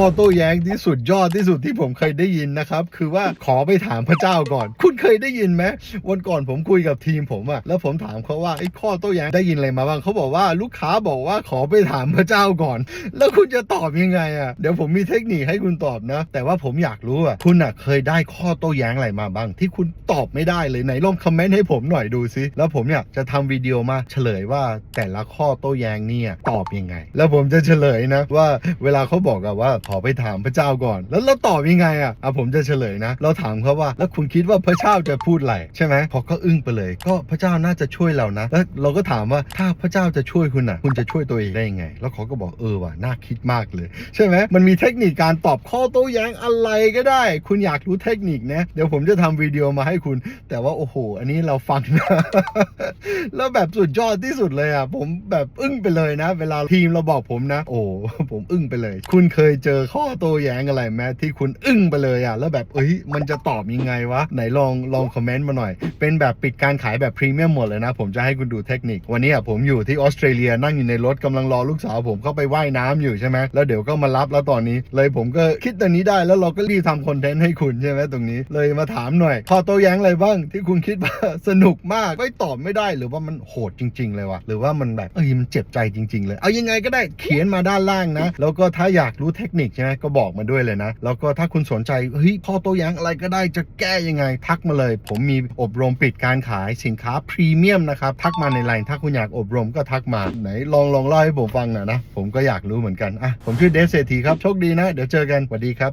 ข้อโต้แย้งที่สุดยอดที่สุดที่ผมเคยได้ยินนะครับ คือว่าขอไปถามพระเจ้าก่อน คุณเคยได้ยินไหมวันก่อนผมคุยกับทีมผมอะแล้วผมถามเขาว่าไอ้ข้อโต้แย้งได้ยินอะไรมาบ้างเขาบอกว่าลูกค้าบอกว่าขอไปถามพระเจ้าก่อน แล้วคุณจะตอบยังไงอะเดี๋ยวผมมีเทคนิคให้คุณตอบนะ แต่ว่าผมอยากรู้อะคุณอะเคยได้ข้อโต้แย้งอะไรมาบ้าง ที่คุณตอบไม่ได้เลยไหนลองคอมเมนต์ให้ผมหน่อยดูซิแล้วผมอยากจะทำวิดีโอมาเฉลยว่าแต่ละข้อโต้แย้งเนี่ยตอบยังไง แล้วผมจะเฉลยนะว่าเวลาเขาบอกอะว่าขอไปถามพระเจ้าก่อน แล้วเราตอบยังไงอะอะผมจะเฉลยนะ เราถามเขาว่า แล้วคุณคิดว่าพระเจ้าจะพูดอะไรใช่ไหมพอก็อึ้งไปเลย ก็พระเจ้าน่าจะช่วยเรานะ แล้วเราก็ถามว่าถ้าพระเจ้าจะช่วยคุณอะ คุณจะช่วยตัวเองได้ยังไง แล้วเขาก็บอกเออว่ะน่าคิดมากเลย ใช่ไหมมันมีเทคนิคการตอบข้อโต้แย้งอะไรก็ได้ คุณอยากรู้เทคนิคนะเดี๋ยวผมจะทำวิดีโอมาให้คุณ แต่ว่าโอ้โห อันนี้เราฟังนะแล้วแบบสุดยอดที่สุดเลยอะผมแบบอึ้งไปเลยนะ เวลาทีมเราบอกผมนะ โอ้ผมอึ้งไปเลย คุณเคยเจอข้อโต้แย้งอะไรไหมที่คุณอึ้งไปเลยอะแล้วแบบเอ้ยมันจะตอบยังไงวะไหนลองลองคอมเมนต์มาหน่อย เป็นแบบปิดการขายแบบพรีเมียมหมดเลยนะ ผมจะให้คุณดูเทคนิค วันนี้อะผมอยู่ที่ออสเตรเลียนั่งอยู่ในรถกำลังรอลูกสาวผมเข้าไปว่ายน้ำอยู่ใช่ไหมแล้วเดี๋ยวก็มารับแล้วตอนนี้ เลยผมก็คิดตัวนี้ได้แล้วเราก็รีบทำคอนเทนต์ให้คุณใช่ไหมตรงนี้ เลยมาถามหน่อยข้อโต้แย้งอะไรบ้างที่คุณคิดว่าสนุกมากไม่ตอบไม่ได้หรือว่ามันโหดจริง ๆ เลยวะหรือว่ามันแบบเอ้ยมันเจ็บใจจริง ๆ เลย เอายังไงก็ได้เขียนมาด้านล่างนะ แล้วก็ถ้าอยากรู้เทคนิคใช่ไหมก็บอกมาด้วยเลยนะ แล้วก็ถ้าคุณสนใจเฮ้ยข้อโต้แย้งอะไรก็ได้จะแก้ยังไง ทักมาเลย ผมมีอบรมปิดการขายสินค้าพรีเมียมนะครับ ทักมาในไลน์ถ้าคุณอยากอบรมก็ทักมาไหนลองลองเล่าให้ผมฟังหน่อยนะ ผมก็อยากรู้เหมือนกันอะผมชื่อเดซเศรษฐีครับโชคดีนะ เดี๋ยวเจอกันสวัสดีครับ